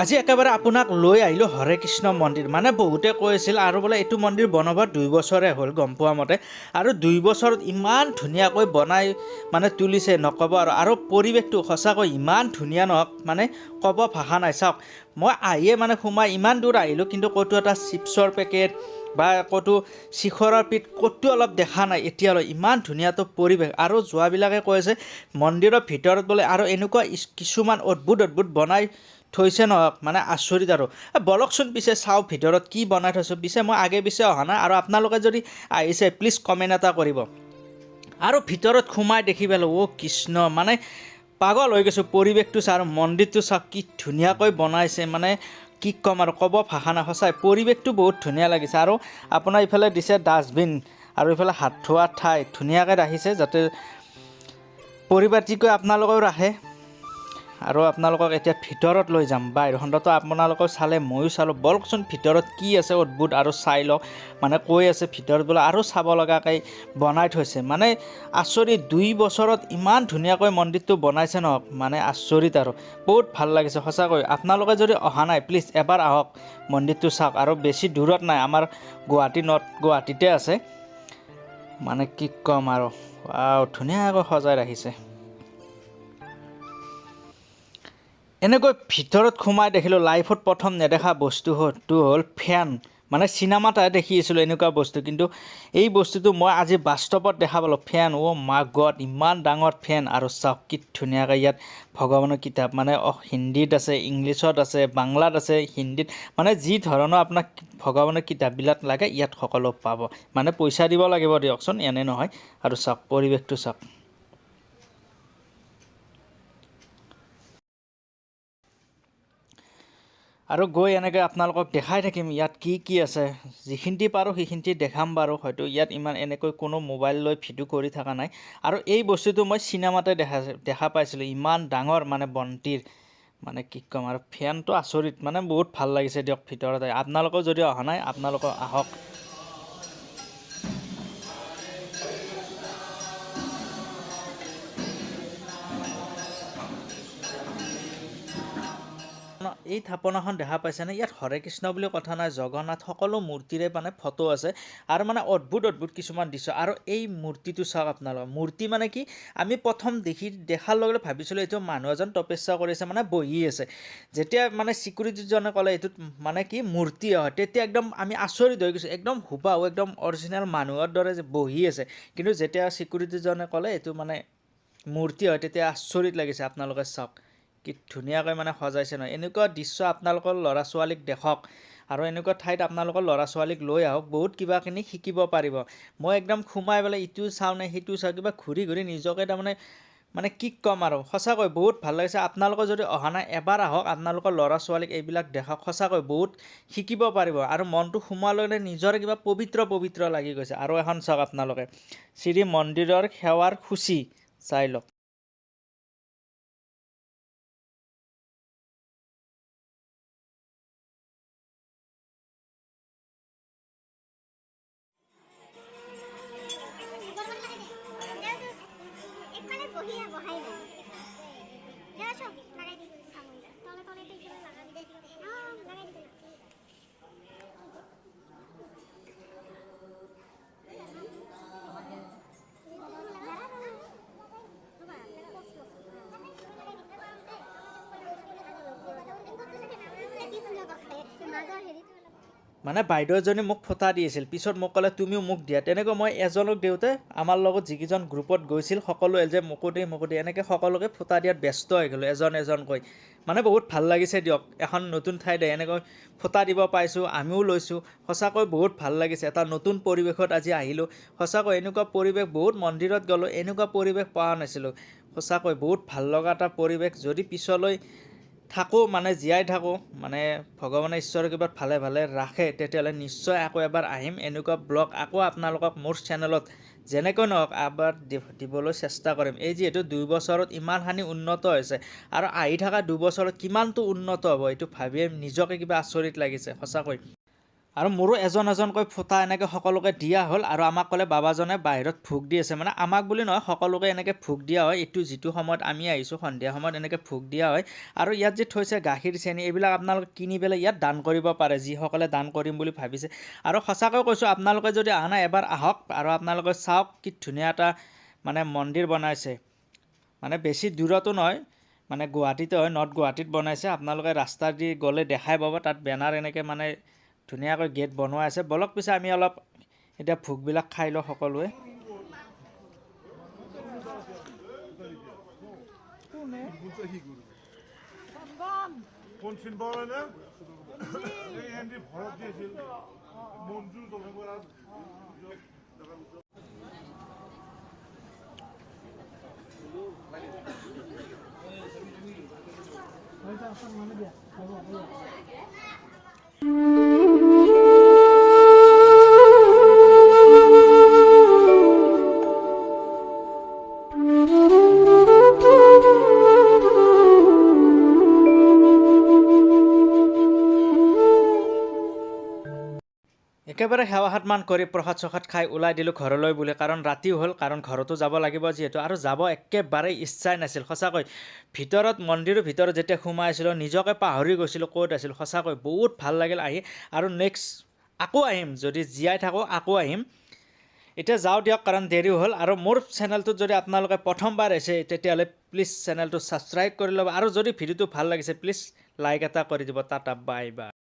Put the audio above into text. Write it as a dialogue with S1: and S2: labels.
S1: আজি একেবাৰে আপোনাক লৈ আহিলোঁ হৰে কৃষ্ণ মন্দিৰ। মানে বহুতে কৈ আছিল আৰু বোলে এইটো মন্দিৰ বনাব দুই বছৰে হ'ল গম পোৱা মতে। আৰু দুই বছৰত ইমান ধুনীয়াকৈ বনাই মানে তুলিছে নক'ব আৰু আৰু পৰিৱেশটো সঁচাকৈ ইমান ধুনীয়া নহওক মানে ক'ব ভাষা নাই। চাওক মই আহিয়ে মানে সোমাই ইমান দূৰ আহিলোঁ কিন্তু ক'তো এটা চিপছৰ পেকেট বা ক'তো শিখৰৰ পিঠ ক'তো অলপ দেখা নাই, এতিয়ালৈ ইমান ধুনীয়াটো পৰিৱেশ। আৰু যোৱাবিলাকে কৈ আছে মন্দিৰৰ ভিতৰত বোলে আৰু এনেকুৱা কিছুমান অদ্ভুত অদ্ভুত বনাই থৈছে নহওক মানে আচৰিত আৰু। বলকচোন পিছে চাওঁ ভিতৰত কি বনাই থৈছোঁ। পিছে মই আগে পিছে অহা নাই আৰু আপোনালোকে যদি আহিছে প্লিজ কমেণ্ট এটা কৰিব। আৰু ভিতৰত সোমাই দেখি পালোঁ, অ' কৃষ্ণ মানে পাগল হৈ গৈছোঁ পৰিৱেশটো চা আৰু মন্দিৰটো চাওক, কি ধুনীয়াকৈ বনাইছে মানে কি ক'ম আৰু ক'ব ভাষা নাই সঁচাই, পৰিৱেশটো বহুত ধুনীয়া লাগিছে আৰু আপোনাৰ ইফালে দিছে ডাষ্টবিন আৰু ইফালে হাত ধোৱা ঠাই ধুনীয়াকৈ ৰাখিছে যাতে পৰিপাটিকৈ আপোনালোকেও ৰাখে আৰু আপোনালোকক এতিয়া ভিতৰত লৈ যাম। বাহিৰখনতো আপোনালোকেও চালে ময়ো চালোঁ। বলকচোন ভিতৰত কি আছে অদ্ভুত আৰু চাই লওক। মানে কৈ আছে ভিতৰত বোলে আৰু চাব লগাকৈ বনাই থৈছে। মানে আচৰিত দুই বছৰত ইমান ধুনীয়াকৈ মন্দিৰটো বনাইছে নহওক মানে আচৰিত আৰু। বহুত ভাল লাগিছে সঁচাকৈ। আপোনালোকে যদি অহা নাই প্লিজ এবাৰ আহক। মন্দিৰটো চাওক। আৰু বেছি দূৰত নাই আমাৰ গুৱাহাটী নৰ্থ গুৱাহাটীতে আছে। মানে কি ক'ম আৰু। ধুনীয়াকৈ সজাই ৰাখিছে। এনেকৈ ভিতৰত সোমাই দেখিলোঁ লাইফত প্ৰথম নেদেখা বস্তুটো হ'ল ফেন। মানে চিনেমাতহে দেখি আছিলোঁ এনেকুৱা বস্তু। কিন্তু এই বস্তুটো মই আজি বাস্তৱত দেখা পালোঁ। ফেন অ' মা গড ইমান ডাঙৰ ফেন। আৰু চাওক কি ধুনীয়াকৈ ইয়াত ভগৱানৰ কিতাপ। মানে হিন্দীত আছে ইংলিছত আছে বাংলাত আছে হিন্দীত। মানে যি ধৰণৰ আপোনাক ভগৱানৰ কিতাপবিলাক লাগে ইয়াত সকলো পাব। মানে পইচা দিব লাগিব দিয়কচোন এনে নহয়। আৰু চাওক পৰিৱেশটো চাওক। আৰু গৈ এনেকৈ আপোনালোকক দেখাই থাকিম ইয়াত কি কি আছে। যিখিনি পাৰোঁ সেইখিনি দেখাম বাৰু। হয়তো ইয়াত ইমান এনেকৈ কোনো মোবাইল লৈ ভিডিঅ' কৰি থকা নাই। আৰু এই বস্তুটো মই চিনেমাতে দেখা দেখা পাইছিলোঁ। ইমান ডাঙৰ মানে বন্তিৰ মানে কি ক'ম আৰু ফেনটো আচৰিত। মানে বহুত ভাল লাগিছে দিয়ক ভিতৰত। আপোনালোকেও যদি অহা নাই আপোনালোকে আহক। এই থাপনাখন দেখা পাইছেনে? ইয়াত হৰে কৃষ্ণ বুলি কথা নাই, জগন্নাথ সকলো মূৰ্তিৰে মানে ফটো আছে। আৰু মানে অদ্ভুত অদ্ভুত কিছুমান দৃশ্য। আৰু এই মূৰ্তিটো চাওক আপোনালোকে মূৰ্তি মানে কি? আমি প্ৰথম দেখি, দেখাৰ লগে লগে ভাবিছিলোঁ এইটো মানুহ এজন তপস্যা কৰি আছে মানে বহি আছে। যেতিয়া মানে চিকিউৰিটিজনে ক'লে, এইটোত মানে কি? মূৰ্তি হয় তেতিয়া একদম আমি আচৰিত হৈ গৈছোঁ। একদম হুবাহু, একদম অৰিজিনেল মানুহৰ দৰে যে বহি আছে। কিন্তু যেতিয়া চিকিউৰিটিজনে ক'লে, এইটো মানে মূৰ্তি হয় তেতিয়া আচৰিত লাগিছে। আপোনালোকে চাওক। কি ধুনীয়াকৈ মানে সজাইছে নহয়। এনেকুৱা দৃশ্য আপোনালোকৰ ল'ৰা ছোৱালীক দেখক আৰু এনেকুৱা ঠাইত আপোনালোকৰ ল'ৰা ছোৱালীক লৈ আহক বহুত কিবাখিনি শিকিব পাৰিব। মই একদম সোমাই পেলাই ইটো চাওঁ নে সিটো চাওঁ কিবা ঘূৰি ঘূৰি নিজকে তাৰমানে মানে কি ক'ম আৰু। সঁচাকৈ বহুত ভাল লাগিছে। আপোনালোকে যদি অহা নাই এবাৰ আহক আপোনালোকৰ ল'ৰা ছোৱালীক এইবিলাক দেখাওক। সঁচাকৈ বহুত শিকিব পাৰিব আৰু মনটো লগে নিজৰে কিবা পবিত্ৰ পবিত্ৰ লাগি গৈছে। আৰু এখন চাওক আপোনালোকে। শ্ৰী মন্দিৰৰ সেৱাৰ সূচী চাই লওক।
S2: বহিয়া বহাই নাই যাও সব লাগাই দিই। তলে তলে তো লাগাই দিই। লাগাই দিই।
S1: মানে বাইদেউ এজনী মোক ফটা দি আছিল। পিছত মোক ক'লে তুমিও মোক দিয়া। তেনেকৈ মই এজনক দিওঁতে আমাৰ লগত যিকেইজন গ্ৰুপত গৈছিল সকলোৱে যে মোকো দে মোকো দে এনেকৈ সকলোকে ফুটা দিয়াত ব্যস্ত হৈ গ'লোঁ এজন এজনকৈ। মানে বহুত ভাল লাগিছে দিয়ক এখন নতুন ঠাইত এনেকৈ ফুটা দিব পাইছোঁ আমিও লৈছোঁ। সঁচাকৈ বহুত ভাল লাগিছে এটা নতুন পৰিৱেশত আজি আহিলোঁ। সঁচাকৈ এনেকুৱা পৰিৱেশ বহুত মন্দিৰত গ'লোঁ এনেকুৱা পৰিৱেশ পোৱা নাছিলোঁ। সঁচাকৈ বহুত ভাল লগা এটা পৰিৱেশ। যদি পিছলৈ থাকোঁ মানে জীয়াই থাকোঁ মানে ভগৱানে ঈশ্বৰৰ কৃপাত ভালে ভালে ৰাখে, তেতিয়াহ'লে নিশ্চয় আকৌ এবাৰ আহিম। এনেকুৱা ব্লগ আকৌ আপোনালোকক মোৰ চেনেলত যেনেকৈ নহওক এবাৰ দিবলৈ চেষ্টা কৰিম। এই যিহেতু দুই বছৰত ইমানখিনি উন্নত হৈছে আৰু আহি থকা দুবছৰত কিমানটো উন্নত হ'ব, এইটো ভাবিয়ে নিজকে কিবা আচৰিত লাগিছে, সঁচাকৈ। আৰু মোৰো এজন এজনকৈ ফুটা এনেকৈ সকলোকে দিয়া হ'ল আৰু আমাক ক'লে বাবাজনে বাহিৰত ভোগ দি আছে। মানে আমাক বুলি নহয় সকলোকে এনেকৈ ভোগ দিয়া হয়। এইটো যিটো সময়ত আমি আহিছোঁ সন্ধিয়া সময়ত এনেকৈ ভোগ দিয়া হয়। আৰু ইয়াত যে থৈছে গাখীৰ চেনি এইবিলাক আপোনালোকে কিনি পেলাই ইয়াত দান কৰিব পাৰে যিসকলে দান কৰিম বুলি ভাবিছে। আৰু সঁচাকৈ কৈছোঁ আপোনালোকে যদি অহা নাই এবাৰ আহক আৰু আপোনালোকে চাওক কি ধুনীয়া এটা মানে মন্দিৰ বনাইছে। মানে বেছি দূৰতো নহয় মানে গুৱাহাটীতে হয় নৰ্থ গুৱাহাটীত বনাইছে। আপোনালোকে ৰাস্তা দি গ'লে দেখাই পাব তাত বেনাৰ এনেকৈ মানে ধুনীয়াকৈ গেট বনোৱা আছে। ব'লক পিছে আমি অলপ এতিয়া ভোগবিলাক খাই লওঁ সকলোৱে।
S3: কোন চিনবাৰে
S1: একেবাৰে সেৱা সন্মান কৰি প্ৰসাদ চসাদ খাই ওলাই দিলোঁ ঘৰলৈ বুলি। কাৰণ ৰাতিও হ'ল, কাৰণ ঘৰতো যাব লাগিব যিহেতু। আৰু যাব একেবাৰে ইচ্ছাই নাছিল, সঁচাকৈ। ভিতৰত, মন্দিৰৰ ভিতৰত যেতিয়া সোমাই আছিলোঁ নিজকে পাহৰি গৈছিলোঁ ক'ত আছিলোঁ, সঁচাকৈ বহুত ভালো লাগিল আহি। আৰু নেক্সট আকৌ আহিম, যদি জীয়াই থাকোঁ, আকৌ আহিম। এতিয়া যাওঁ দিয়ক, কাৰণ দেৰি হ'ল। আৰু মোৰ চেনেলটোত যদি আপোনালোকে প্ৰথমবাৰ আহিছে তেতিয়াহ'লে প্লিজ চেনেলটো ছাবস্ক্ৰাইব কৰি ল'ব। আৰু যদি ভিডিঅ'টো ভালো লাগিছে প্লিজ লাইক এটা কৰি দিব। Tata bye bye